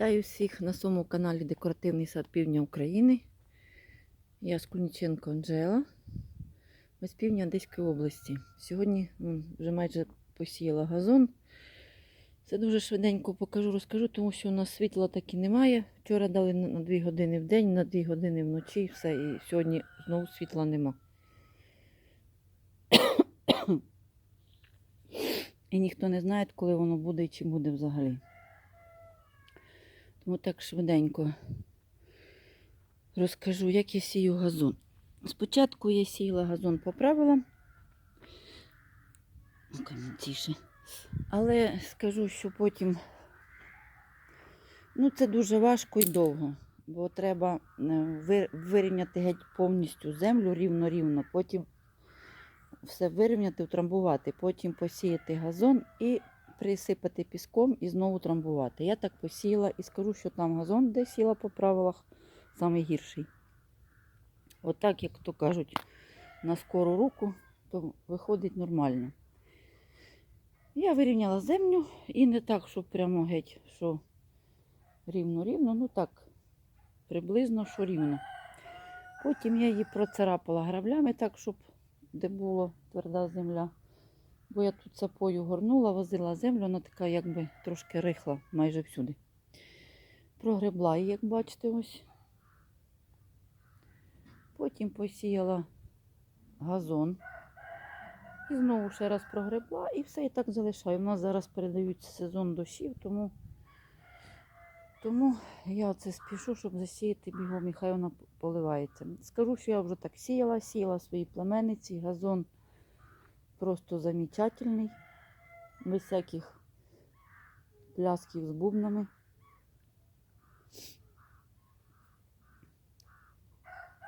Вітаю всіх на своєму каналі Декоративний сад Півдня України. Я Скульниченко Анжела. Ми з півдня Одеської області. Сьогодні вже майже посіяла газон. Це дуже швиденько покажу, розкажу, тому що у нас світла так і немає. Вчора дали на 2 години в день, на 2 години вночі, і все. І сьогодні знову світла нема. І ніхто не знає, коли воно буде і чи буде взагалі. Тому так швиденько розкажу, як я сію газон. Спочатку я сіяла газон по правилам. Ну-ка, тише. Але скажу, що потім ну, це дуже важко і довго, бо треба е, вирівняти геть повністю землю рівно-рівно, потім все вирівняти, утрамбувати, потім посіяти газон і присипати піском і знову трамбувати. Я так посіяла і скажу, що там газон, де сіла по правилах, найгірший. Отак, як то кажуть, на скору руку, то виходить нормально. Я вирівняла землю і не так, щоб прямо геть, що рівно-рівно, ну так, приблизно, що рівно. Потім я її процарапала граблями так, щоб де була тверда земля. Бо я тут сапою горнула, возила землю, вона така якби трошки рихла майже всюди. Прогребла її, як бачите, ось. Потім посіяла газон. І знову ще раз прогребла і все і так залишаю. У нас зараз передають сезон дощів, тому, тому я це спішу, щоб засіяти бігом, і хай вона поливається. Скажу, що я вже так сіяла, сіяла свої племениці, газон просто замечательний, без всяких плясків з бубнами.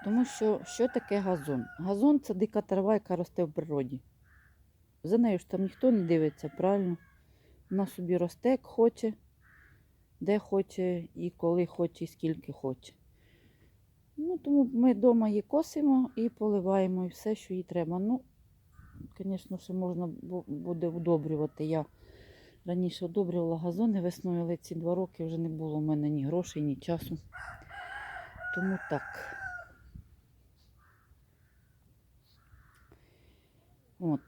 Тому що що таке газон? Газон це дика трава, яка росте в природі. За нею ж там ніхто не дивиться, правильно? Вона собі росте, як хоче, де хоче, і коли хоче, і скільки хоче. Ну, тому ми вдома її косимо і поливаємо і все, що їй треба. Ну, звісно, ще можна буде удобрювати. Я раніше одобрювала газони весною, але ці два роки вже не було в мене ні грошей, ні часу. Тому так. От.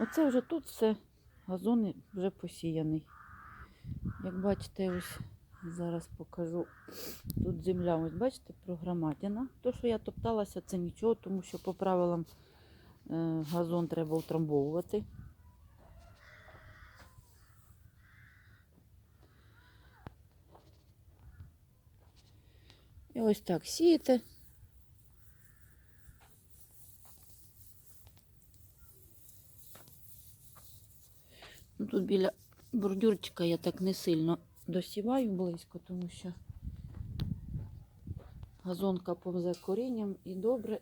Оце вже тут все, газон вже посіяний. Як бачите, ось зараз покажу. Тут земля, ось бачите, прогромадяна. То, що я топталася, це нічого, тому що по правилам газон треба утрамбовувати. І ось так сієте. Ну, Тут біля бордюрчика я так не сильно досіваю близько, тому що газонка повзе корінням і добре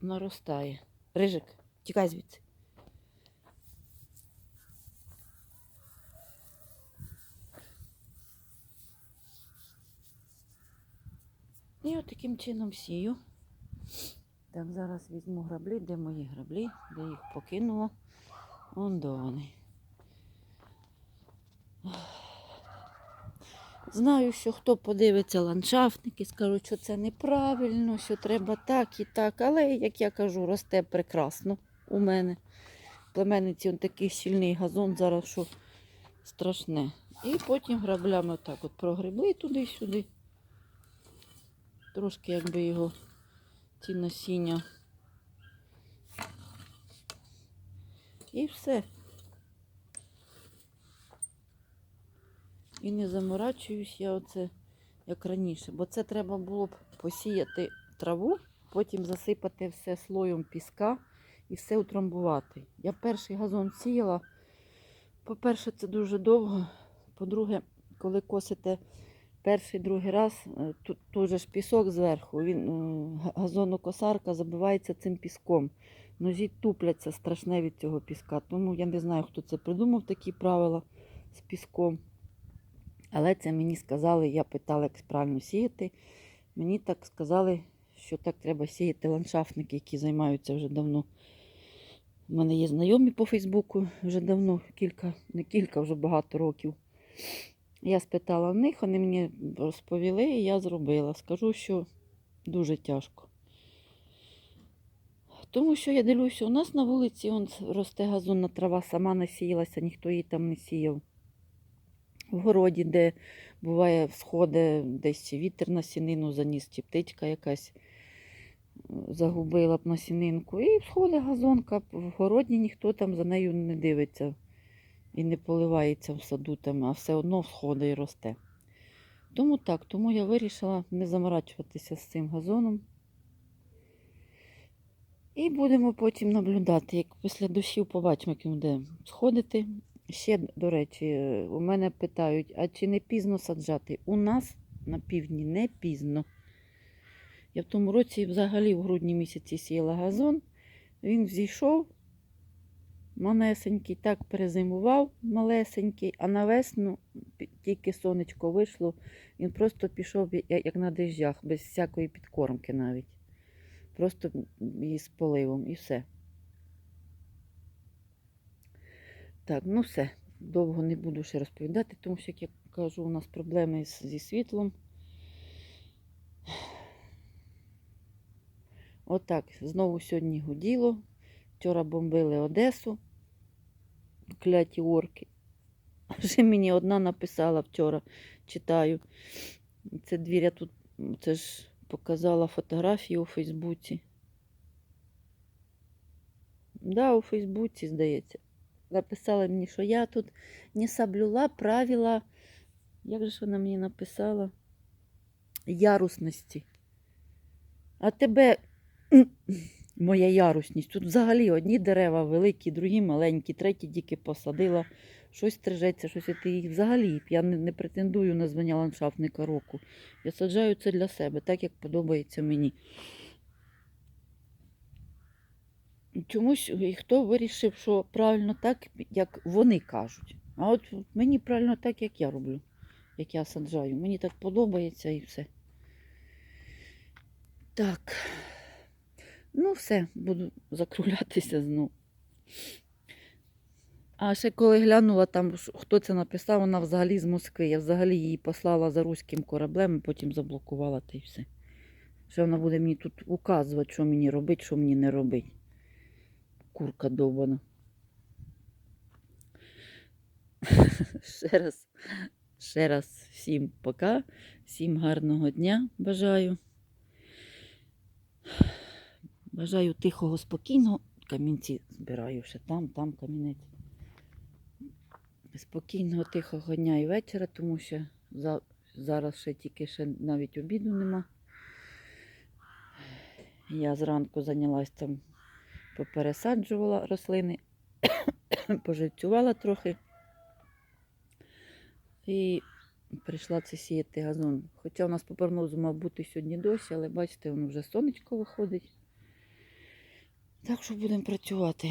наростає. Рижик, тікай звідси. І от таким чином сію. Так, зараз візьму граблі, де мої граблі, де їх покинула. Вон до вони. Знаю, що хто подивиться ландшафтники, скажуть, що це неправильно, що треба так і так. Але, як я кажу, росте прекрасно у мене. Племениці он такий щільний газон зараз, що страшне. І потім граблями отак от прогребли туди-сюди. Трошки якби його ті насіння. І все. І не заморачуюсь я оце як раніше, бо це треба було б посіяти траву, потім засипати все слоєм піска і все утрамбувати. Я перший газон сіяла. По-перше, це дуже довго. По-друге, коли косите перший другий раз, е, тут тут же ж пісок зверху, він е, газонокосарка забивається цим піском. Ножі тупляться страшне від цього піска. Тому я не знаю, хто це придумав такі правила з піском. Але це мені сказали, я питала, як правильно сіяти. Мені так сказали, що так треба сіяти ландшафтники, які займаються вже давно. У мене є знайомі по Фейсбуку вже давно, кілька, не кілька, вже багато років. Я спитала в них, вони мені розповіли, і я зробила. Скажу, що дуже тяжко. Тому що я дивлюся, у нас на вулиці он росте газонна трава, сама не сіялася, ніхто її там не сіяв. В городі, де буває всходи, десь вітер на сінину заніс, чи птичка якась е, загубила б насінинку. І всходить газонка, в городі ніхто там за нею не дивиться і не поливається в саду, там, а все одно всходить і росте. Тому так, тому я вирішила не заморачуватися з цим газоном. І будемо потім наблюдати, як після дощів побачимо, як він буде сходити. Ще, до речі, у мене питають, а чи не пізно саджати? У нас на півдні не пізно. Я в тому році взагалі в грудні місяці сіяла газон. Він взійшов малесенький, так перезимував малесенький, а на весну тільки сонечко вийшло, він просто пішов як на деждях, без всякої підкормки навіть. Просто із поливом і все. Так, ну все. Довго не буду ще розповідати, тому що, як я кажу, у нас проблеми зі світлом. Отак, знову сьогодні гуділо. Вчора бомбили Одесу. Кляті орки. Вже мені одна написала вчора, читаю. Це двір я тут, це ж показала фотографію у Фейсбуці. Да, у Фейсбуці, здається. Написала мені, що я тут не соблюла правила. Як же ж вона мені написала? Ярусності. А тебе моя ярусність. Тут взагалі одні дерева великі, другі маленькі, треті тільки посадила. Щось стрижеться, щось ти їх взагалі. Я не, не претендую на звання ландшафтника року. Я саджаю це для себе, так як подобається мені. Чомусь хто вирішив, що правильно так, як вони кажуть. А от мені правильно так, як я роблю, як я саджаю. Мені так подобається і все. Так. Ну, все, буду закруглятися знову. А ще коли глянула там, хто це написав, вона взагалі з Москви. Я взагалі її послала за руським кораблем, потім заблокувала та й все. Ще вона буде мені тут указувати, що мені робити, що мені не робити. Курка довбана. Ще раз, ще раз всім пока, всім гарного дня бажаю. Бажаю тихого, спокійного. Камінці збираю ще там, там камінець. Спокійного, тихого дня і вечора, тому що за, зараз ще тільки ще навіть обіду нема. Я зранку зайнялась там, попересаджувала рослини, поживцювала трохи. І прийшла це сіяти газон. Хоча у нас по прогнозу мав бути сьогодні дощ, але бачите, воно вже сонечко виходить. Так що будемо працювати.